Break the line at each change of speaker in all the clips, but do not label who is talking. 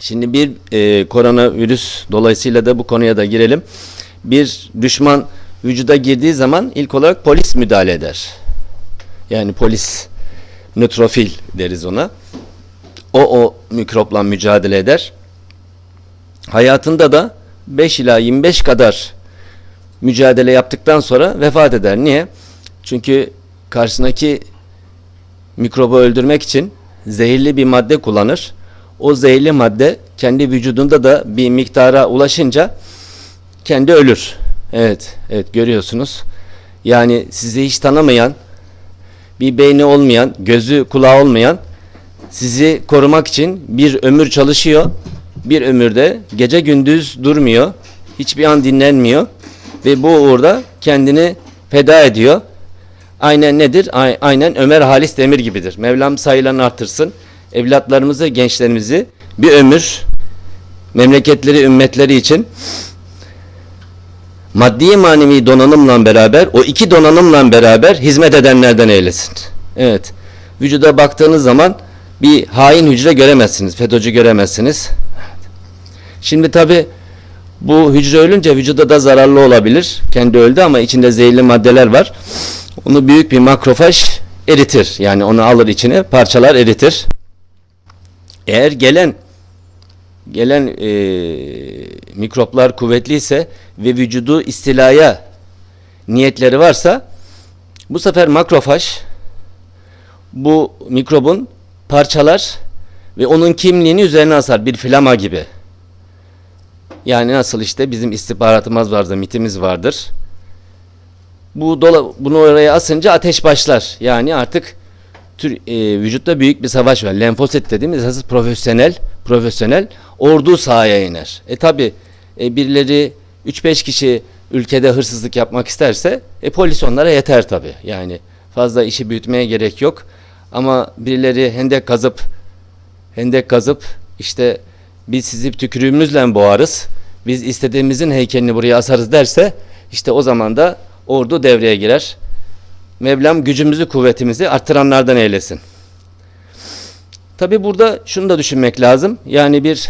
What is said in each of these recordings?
Şimdi bir e, koronavirüs dolayısıyla da bu konuya da girelim. Bir düşman vücuda girdiği zaman ilk olarak polis müdahale eder. Yani polis nötrofil deriz ona. O o mikropla mücadele eder. Hayatında da 5 ila 25 kadar mücadele yaptıktan sonra vefat eder. Niye? Çünkü karşısındaki mikrobu öldürmek için zehirli bir madde kullanır. O zehirli madde kendi vücudunda da bir miktara ulaşınca kendi ölür. Evet, evet görüyorsunuz. Yani sizi hiç tanımayan, bir beyni olmayan, gözü kulağı olmayan sizi korumak için bir ömür çalışıyor. Bir ömürde gece gündüz durmuyor. Hiçbir an dinlenmiyor. Ve bu uğurda kendini feda ediyor. Aynen nedir? Aynen Ömer Halis Demir gibidir. Mevlam sayılarını artırsın. Evlatlarımızı, gençlerimizi bir ömür memleketleri, ümmetleri için maddi manevi donanımla beraber, o iki donanımla beraber hizmet edenlerden eylesin. Evet. Vücuda baktığınız zaman bir hain hücre göremezsiniz, FETÖ'cü göremezsiniz. Şimdi tabi bu hücre ölünce vücuda da zararlı olabilir. Kendi öldü ama içinde zehirli maddeler var. Onu büyük bir makrofaj eritir. Yani onu alır içine parçalar eritir. Eğer gelen gelen eee, mikroplar kuvvetliyse ve vücudu istilaya niyetleri varsa bu sefer makrofaj bu mikrobun parçalar ve onun kimliğini üzerine asar bir flama gibi. Yani nasıl işte bizim istihbaratımız vardır, mitimiz vardır. Bu dola, bunu oraya asınca ateş başlar. Yani artık tür, e, vücutta büyük bir savaş var. Lenfosit dediğimiz esas profesyonel profesyonel ordu sahaya iner. E tabi e, birileri 3-5 kişi ülkede hırsızlık yapmak isterse e, polis onlara yeter tabi. Yani fazla işi büyütmeye gerek yok. Ama birileri hendek kazıp hendek kazıp işte biz sizi tükürüğümüzle boğarız. Biz istediğimizin heykelini buraya asarız derse işte o zaman da ordu devreye girer. Mevlam gücümüzü kuvvetimizi arttıranlardan eylesin. Tabi burada şunu da düşünmek lazım. Yani bir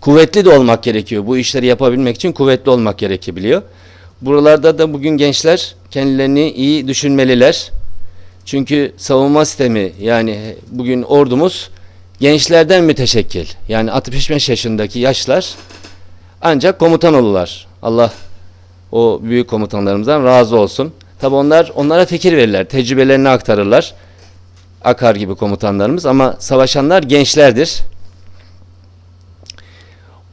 kuvvetli de olmak gerekiyor. Bu işleri yapabilmek için kuvvetli olmak gerekebiliyor. Buralarda da bugün gençler kendilerini iyi düşünmeliler. Çünkü savunma sistemi yani bugün ordumuz gençlerden müteşekkil. Yani 65 yaşındaki yaşlar ancak komutan olurlar. Allah o büyük komutanlarımızdan razı olsun. Tabi onlar onlara fikir verirler, tecrübelerini aktarırlar. Akar gibi komutanlarımız ama savaşanlar gençlerdir.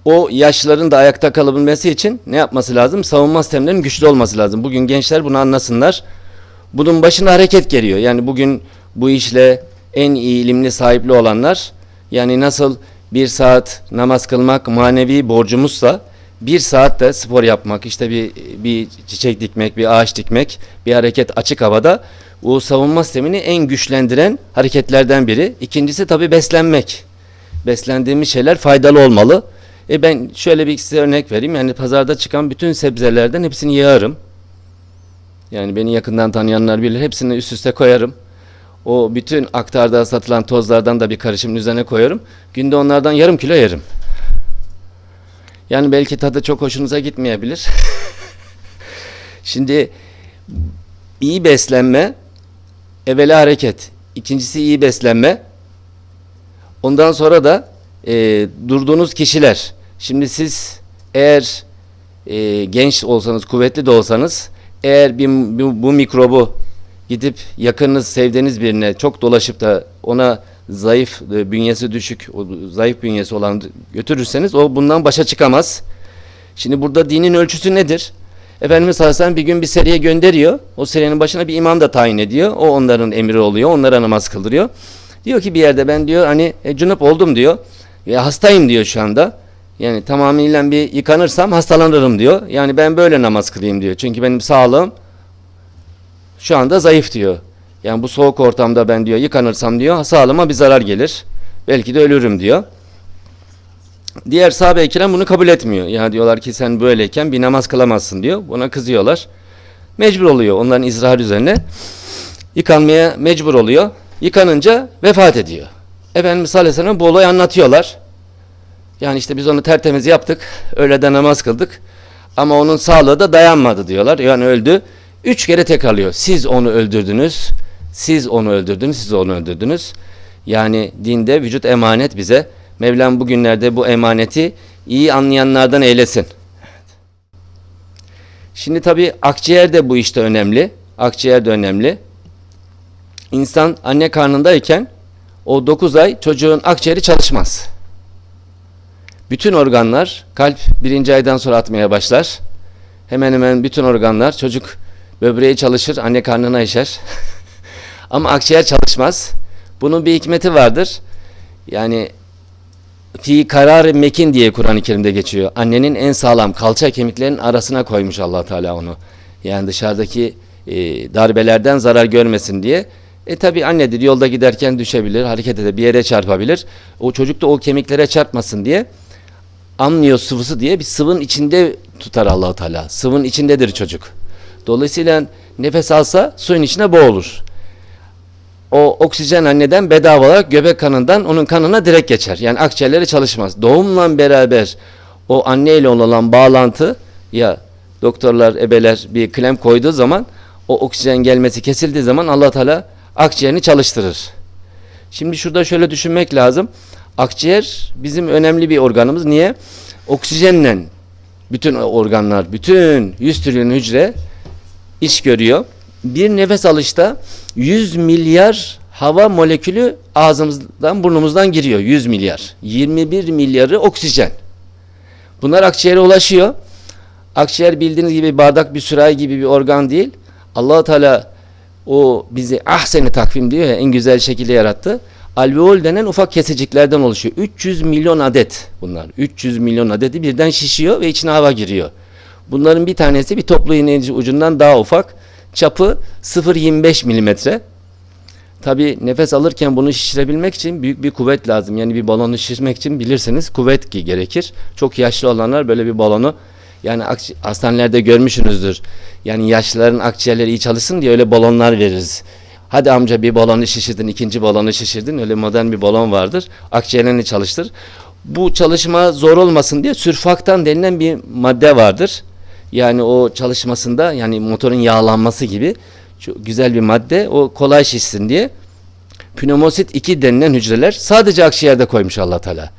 O yaşlıların da ayakta kalabilmesi için ne yapması lazım? Savunma sistemlerinin güçlü olması lazım. Bugün gençler bunu anlasınlar. Bunun başına hareket geliyor. Yani bugün bu işle en iyi ilimli sahipli olanlar yani nasıl bir saat namaz kılmak manevi borcumuzsa bir saat de spor yapmak işte bir bir çiçek dikmek bir ağaç dikmek bir hareket açık havada o savunma sistemini en güçlendiren hareketlerden biri. İkincisi tabi beslenmek. Beslendiğimiz şeyler faydalı olmalı. E ben şöyle bir size örnek vereyim. Yani pazarda çıkan bütün sebzelerden hepsini yağarım. Yani beni yakından tanıyanlar bilir. Hepsini üst üste koyarım. O bütün aktarda satılan tozlardan da bir karışımın üzerine koyarım. Günde onlardan yarım kilo yerim. Yani belki tadı çok hoşunuza gitmeyebilir. Şimdi iyi beslenme, evvela hareket. İkincisi iyi beslenme. Ondan sonra da e, durduğunuz kişiler. Şimdi siz eğer e, genç olsanız, kuvvetli de olsanız eğer bir, bu, bu mikrobu gidip yakınınız, sevdiğiniz birine çok dolaşıp da ona zayıf, e, bünyesi düşük, o zayıf bünyesi olan götürürseniz o bundan başa çıkamaz. Şimdi burada dinin ölçüsü nedir? Efendimiz Aleyhisselam bir gün bir seriye gönderiyor. O seriyenin başına bir imam da tayin ediyor. O onların emri oluyor. Onlara namaz kıldırıyor. Diyor ki bir yerde ben diyor hani e, cünüp oldum diyor. Ve hastayım diyor şu anda. Yani tamamıyla bir yıkanırsam hastalanırım diyor. Yani ben böyle namaz kılayım diyor. Çünkü benim sağlığım şu anda zayıf diyor. Yani bu soğuk ortamda ben diyor yıkanırsam diyor sağlığıma bir zarar gelir. Belki de ölürüm diyor. Diğer sahabe-i kiram bunu kabul etmiyor. Ya diyorlar ki sen böyleyken bir namaz kılamazsın diyor. Buna kızıyorlar. Mecbur oluyor onların izrahı üzerine. Yıkanmaya mecbur oluyor. Yıkanınca vefat ediyor. Efendimiz sallallahu aleyhi ve sellem bu olayı anlatıyorlar. Yani işte biz onu tertemiz yaptık. Öğleden namaz kıldık. Ama onun sağlığı da dayanmadı diyorlar. Yani öldü. Üç kere tekrarlıyor. Siz onu öldürdünüz. Siz onu öldürdünüz. Siz onu öldürdünüz. Yani dinde vücut emanet bize. Mevlam bugünlerde bu emaneti iyi anlayanlardan eylesin. Şimdi tabii akciğer de bu işte önemli. Akciğer de önemli. İnsan anne karnındayken o 9 ay çocuğun akciğeri çalışmaz. Bütün organlar kalp birinci aydan sonra atmaya başlar. Hemen hemen bütün organlar çocuk böbreği çalışır anne karnına işer. Ama akciğer çalışmaz. Bunun bir hikmeti vardır. Yani fi karar mekin diye Kur'an-ı Kerim'de geçiyor. Annenin en sağlam kalça kemiklerinin arasına koymuş allah Teala onu. Yani dışarıdaki e, darbelerden zarar görmesin diye. E tabi annedir yolda giderken düşebilir, hareket edebilir, bir yere çarpabilir. O çocuk da o kemiklere çarpmasın diye amniyo sıvısı diye bir sıvının içinde tutar allah Teala. Sıvının içindedir çocuk. Dolayısıyla nefes alsa suyun içine boğulur o oksijen anneden bedava olarak göbek kanından onun kanına direkt geçer. Yani akciğerleri çalışmaz. Doğumla beraber o anne ile olan bağlantı ya doktorlar, ebeler bir klem koyduğu zaman o oksijen gelmesi kesildiği zaman Allah Teala akciğerini çalıştırır. Şimdi şurada şöyle düşünmek lazım. Akciğer bizim önemli bir organımız. Niye? Oksijenle bütün organlar, bütün 100 trilyon hücre iş görüyor. Bir nefes alışta 100 milyar hava molekülü ağzımızdan burnumuzdan giriyor. 100 milyar. 21 milyarı oksijen. Bunlar akciğere ulaşıyor. Akciğer bildiğiniz gibi bardak bir sürahi gibi bir organ değil. allah Teala o bizi ahseni takvim diyor ya en güzel şekilde yarattı. Alveol denen ufak kesiciklerden oluşuyor. 300 milyon adet bunlar. 300 milyon adeti birden şişiyor ve içine hava giriyor. Bunların bir tanesi bir toplu iğneci ucundan daha ufak. Çapı 0.25 milimetre. Tabi nefes alırken bunu şişirebilmek için büyük bir kuvvet lazım. Yani bir balonu şişirmek için bilirseniz kuvvet ki gerekir. Çok yaşlı olanlar böyle bir balonu yani hastanelerde görmüşsünüzdür. Yani yaşlıların akciğerleri iyi çalışsın diye öyle balonlar veririz. Hadi amca bir balonu şişirdin, ikinci balonu şişirdin. Öyle modern bir balon vardır. Akciğerlerini çalıştır. Bu çalışma zor olmasın diye sürfaktan denilen bir madde vardır. Yani o çalışmasında yani motorun yağlanması gibi çok güzel bir madde. O kolay şişsin diye. Pneumosit 2 denilen hücreler sadece akciğerde koymuş Allah Teala.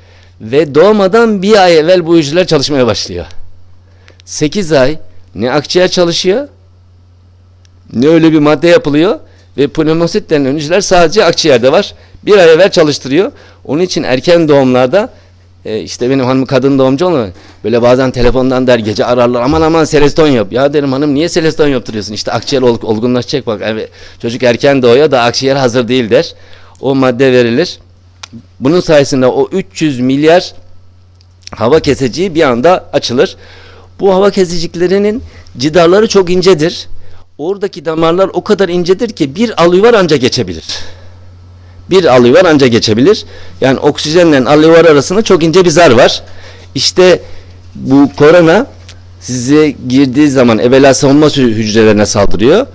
Ve doğmadan bir ay evvel bu hücreler çalışmaya başlıyor. 8 ay ne akciğer çalışıyor ne öyle bir madde yapılıyor ve pneumosit denilen hücreler sadece akciğerde var. Bir ay evvel çalıştırıyor. Onun için erken doğumlarda e, işte benim hanım kadın doğumcu olmuyor. Böyle bazen telefondan der gece ararlar aman aman seleston yap. Ya derim hanım niye seleston yaptırıyorsun? İşte akciğer ol, olgunlaşacak bak. Evet, çocuk erken doğuyor da akciğer hazır değil der. O madde verilir. Bunun sayesinde o 300 milyar hava keseciği bir anda açılır. Bu hava kesiciklerinin cidarları çok incedir. Oradaki damarlar o kadar incedir ki bir alüvar anca geçebilir bir alüvar anca geçebilir. Yani oksijenle alüvar arasında çok ince bir zar var. İşte bu korona size girdiği zaman evvela savunma hücrelerine saldırıyor.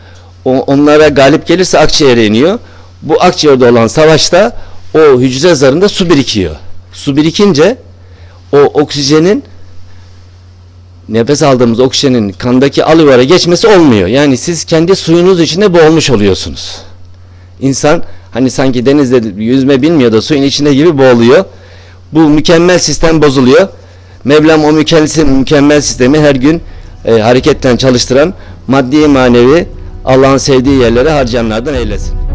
O, onlara galip gelirse akciğere iniyor. Bu akciğerde olan savaşta o hücre zarında su birikiyor. Su birikince o oksijenin nefes aldığımız oksijenin kandaki alüvara geçmesi olmuyor. Yani siz kendi suyunuz içinde boğulmuş oluyorsunuz. İnsan Hani sanki denizde yüzme bilmiyor da suyun içinde gibi boğuluyor. Bu mükemmel sistem bozuluyor. Mevlam o mükemmel, mükemmel sistemi her gün e, hareketten çalıştıran maddi manevi Allah'ın sevdiği yerlere harcayanlardan eylesin.